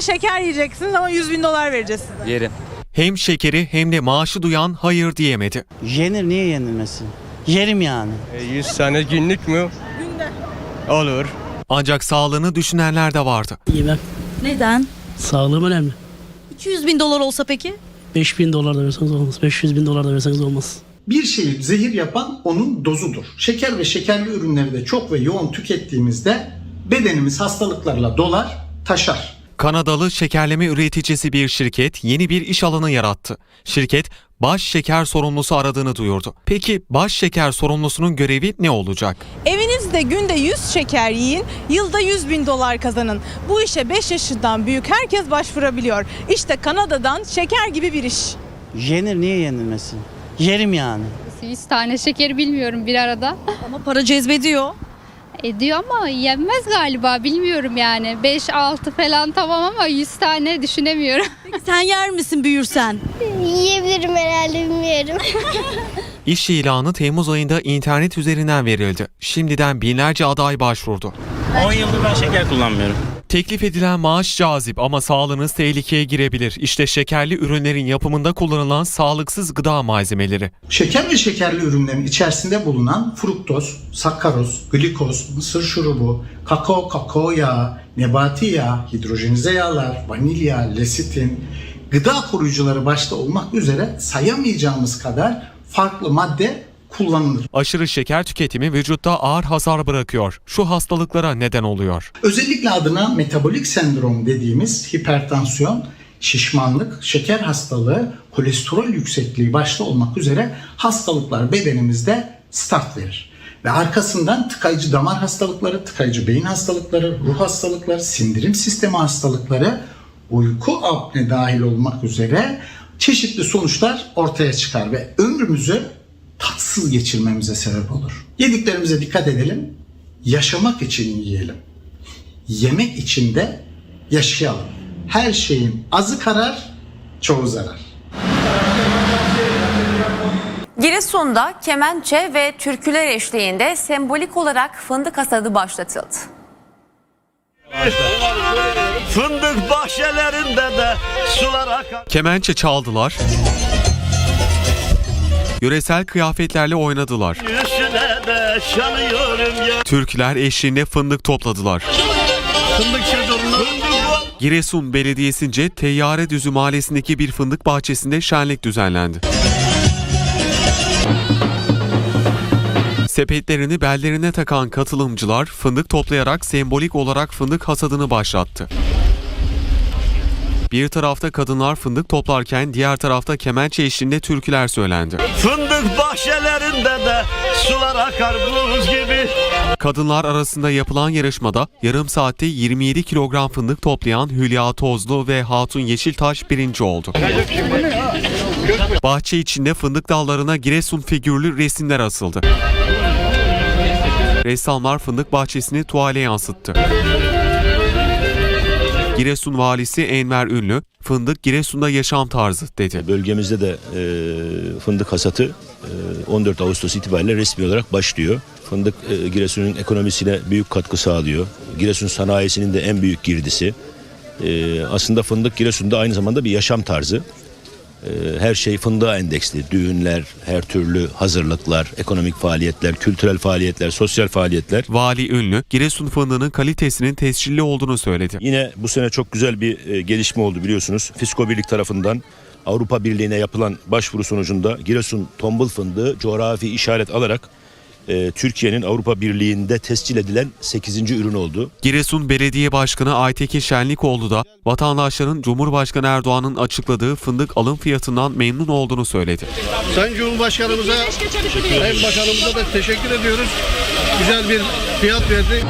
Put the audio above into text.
şeker yiyeceksiniz ama 100 bin dolar vereceğiz size. Yerim. Hem şekeri hem de maaşı duyan hayır diyemedi. Yenir niye yenilmesin? Yerim yani. 100 tane günlük mü? Günde. Olur. Ancak sağlığını düşünenler de vardı. Yemem. Neden? Sağlığım önemli. 200 bin dolar olsa peki? 5000 dolar da verseniz olmaz. 500 bin dolar da verseniz olmaz. Bir şeyi zehir yapan onun dozudur. Şeker ve şekerli ürünleri de çok ve yoğun tükettiğimizde bedenimiz hastalıklarla dolar, taşar. Kanadalı şekerleme üreticisi bir şirket yeni bir iş alanı yarattı. Şirket baş şeker sorumlusu aradığını duyurdu. Peki baş şeker sorumlusunun görevi ne olacak? Evinizde günde 100 şeker yiyin, yılda 100 bin dolar kazanın. Bu işe 5 yaşından büyük herkes başvurabiliyor. İşte Kanada'dan şeker gibi bir iş. Yenir niye yenilmesin? Yerim yani. 100 tane şeker bilmiyorum bir arada. Ama para cezbediyor. Ediyor ama yenmez galiba bilmiyorum yani. 5-6 falan tamam ama 100 tane düşünemiyorum. Peki sen yer misin büyürsen? Yiyebilirim herhalde bilmiyorum. İş ilanı Temmuz ayında internet üzerinden verildi. Şimdiden binlerce aday başvurdu. 10 yıldır ben şeker kullanmıyorum. Teklif edilen maaş cazip ama sağlığınız tehlikeye girebilir. İşte şekerli ürünlerin yapımında kullanılan sağlıksız gıda malzemeleri. Şeker ve şekerli ürünlerin içerisinde bulunan fruktoz, sakkaroz, glikoz, mısır şurubu, kakao, kakao yağı, nebati yağ, hidrojenize yağlar, vanilya, lesitin, gıda koruyucuları başta olmak üzere sayamayacağımız kadar farklı madde kullanılır. Aşırı şeker tüketimi vücutta ağır hasar bırakıyor. Şu hastalıklara neden oluyor. Özellikle adına metabolik sendrom dediğimiz hipertansiyon, şişmanlık, şeker hastalığı, kolesterol yüksekliği başta olmak üzere hastalıklar bedenimizde start verir. Ve arkasından tıkayıcı damar hastalıkları, tıkayıcı beyin hastalıkları, ruh hastalıkları, sindirim sistemi hastalıkları, uyku apne dahil olmak üzere çeşitli sonuçlar ortaya çıkar ve ömrümüzü tatsız geçirmemize sebep olur. Yediklerimize dikkat edelim. Yaşamak için yiyelim yemek içinde yaşayalım. Her şeyin azı karar, çoğu zarar. Giresun'da kemençe ve türküler eşliğinde sembolik olarak fındık hasadı başlatıldı. Fındık bahçelerinde de sular akar. Kemençe çaldılar. Yöresel kıyafetlerle oynadılar. Türküler eşliğinde fındık topladılar. Fındık. Fındık Giresun Belediyesi'nce Teyyare Düzü Mahallesi'ndeki bir fındık bahçesinde şenlik düzenlendi. Sepetlerini bellerine takan katılımcılar fındık toplayarak sembolik olarak fındık hasadını başlattı. Bir tarafta kadınlar fındık toplarken diğer tarafta kemençe eşliğinde türküler söylendi. Fındık bahçelerinde de sular akar buz gibi. Kadınlar arasında yapılan yarışmada yarım saatte 27 kilogram fındık toplayan Hülya Tozlu ve Hatun Yeşiltaş birinci oldu. Bahçe içinde fındık dallarına Giresun figürlü resimler asıldı. Ressamlar fındık bahçesini tuvale yansıttı. Giresun valisi Enver Ünlü, fındık Giresun'da yaşam tarzı dedi. Bölgemizde de e, fındık hasatı e, 14 Ağustos itibariyle resmi olarak başlıyor. Fındık e, Giresun'un ekonomisine büyük katkı sağlıyor. Giresun sanayisinin de en büyük girdisi. E, aslında fındık Giresun'da aynı zamanda bir yaşam tarzı. E, her şey fındığa endeksli. Düğünler, her türlü hazırlıklar, ekonomik faaliyetler, kültürel faaliyetler, sosyal faaliyetler. Vali Ünlü, Giresun fındığının kalitesinin tescilli olduğunu söyledi. Yine bu sene çok güzel bir e, gelişme oldu biliyorsunuz. Fisko Birlik tarafından Avrupa Birliği'ne yapılan başvuru sonucunda Giresun tombul fındığı coğrafi işaret alarak e, Türkiye'nin Avrupa Birliği'nde tescil edilen 8. ürün oldu. Giresun Belediye Başkanı Aytekin Şenlikoğlu da vatandaşların Cumhurbaşkanı Erdoğan'ın açıkladığı fındık alım fiyatından memnun olduğunu söyledi. Sayın Cumhurbaşkanımıza, Sayın Bakanımıza da teşekkür ediyoruz. Güzel bir fiyat verdi.